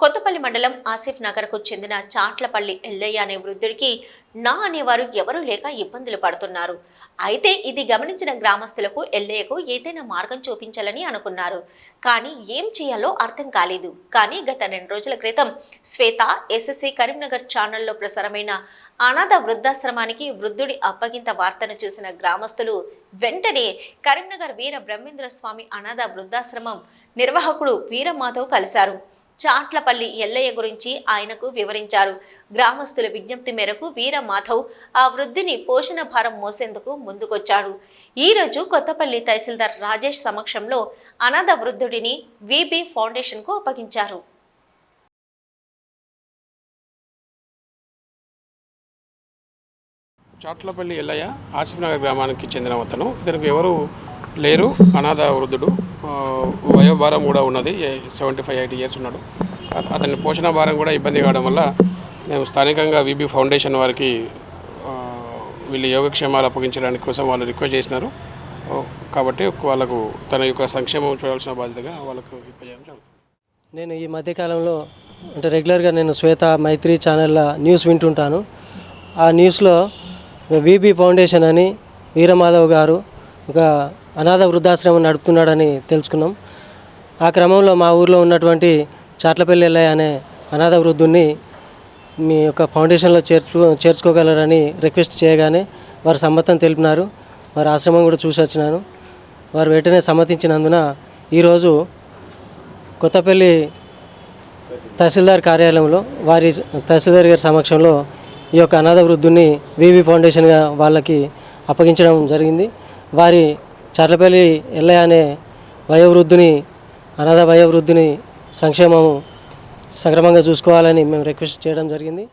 కొత్తపల్లి మండలం ఆసిఫ్ నగర్కు చెందిన చాట్లపల్లి ఎల్లయ్య అనే వృద్ధుడికి నా అనేవారు ఎవరూ లేక ఇబ్బందులు పడుతున్నారు. అయితే ఇది గమనించిన గ్రామస్తులకు ఎల్లయ్యకు ఏదైనా మార్గం చూపించాలని అనుకున్నారు. కానీ ఏం చేయాలో అర్థం కాలేదు. కానీ గత రెండు రోజుల క్రితం శ్వేత ఎస్ఎస్సి కరీంనగర్ ఛానల్లో ప్రసారమైన అనాథ వృద్ధాశ్రమానికి వృద్ధుడి అప్పగింత వార్తను చూసిన గ్రామస్తులు వెంటనే కరీంనగర్ వీర బ్రహ్మేంద్ర స్వామి అనాథ వృద్ధాశ్రమం నిర్వాహకుడు వీరమాధవ్ కలిశారు. చాట్లపల్లి ఎల్లయ్య గురించి ఆయనకు వివరించారు. గ్రామస్తుల విజ్ఞప్తి మేరకు వీర మాధవ్ ఆ వృద్ధిని పోషణ భారం మోసేందుకు ముందుకొచ్చాడు. ఈ రోజు కొత్తపల్లి తహసీల్దార్ రాజేష్ సమక్షంలో అనాథ వృద్ధుడిని విబి ఫౌండేషన్కు అప్పగించారు. చాట్లపల్లి ఎల్లయ్య ఆసిఫ్ నగర్ గ్రామానికి చెందిన అతను. ఇతనికి ఎవరు లేరు. అనాథ వృద్ధుడు. వయోభారం కూడా ఉన్నది. సెవెంటీ ఫైవ్ ఎయిటీ ఇయర్స్ ఉన్నాడు. అతని పోషణ భారం కూడా ఇబ్బంది కావడం వల్ల మేము స్థానికంగా విబి ఫౌండేషన్ వారికి వీళ్ళు యోగక్షేమాలు అప్పగించడానికి కోసం వాళ్ళు రిక్వెస్ట్ చేసినారు. కాబట్టి వాళ్ళకు తన యొక్క సంక్షేమం చూడాల్సిన బాధ్యతగా వాళ్ళకు ఇప్పచేయడం జరుగుతుంది. నేను ఈ మధ్యకాలంలో అంటే రెగ్యులర్గా నేను శ్వేత మైత్రి ఛానల్లో న్యూస్ వింటుంటాను. ఆ న్యూస్లో విబి ఫౌండేషన్ అని వీరమాధవ్ గారు ఒక అనాథ వృద్ధాశ్రమం నడుపుతున్నాడని తెలుసుకున్నాం. ఆ క్రమంలో మా ఊర్లో ఉన్నటువంటి చాట్లపల్లి ఎల్లయ్య అనే అనాథ వృద్ధుణ్ణి మీ యొక్క ఫౌండేషన్లో చేర్చు చేర్చుకోగలరని రిక్వెస్ట్ చేయగానే వారు సమ్మతం తెలిపినారు. వారి ఆశ్రమం కూడా చూసి వచ్చినాను. వారు వెంటనే సమ్మతించినందున ఈరోజు కొత్తపల్లి తహసీల్దార్ కార్యాలయంలో వారి తహసీల్దార్ గారి సమక్షంలో ఈ యొక్క అనాథ వృద్ధుని వివి ఫౌండేషన్గా వాళ్ళకి అప్పగించడం జరిగింది. వారి చర్లపల్లి ఎల్లయ్య అనే వయోవృద్ధుని అనాథ వయోవృద్ధుని సంక్షేమం సక్రమంగా చూసుకోవాలని మేము రిక్వెస్ట్ చేయడం జరిగింది.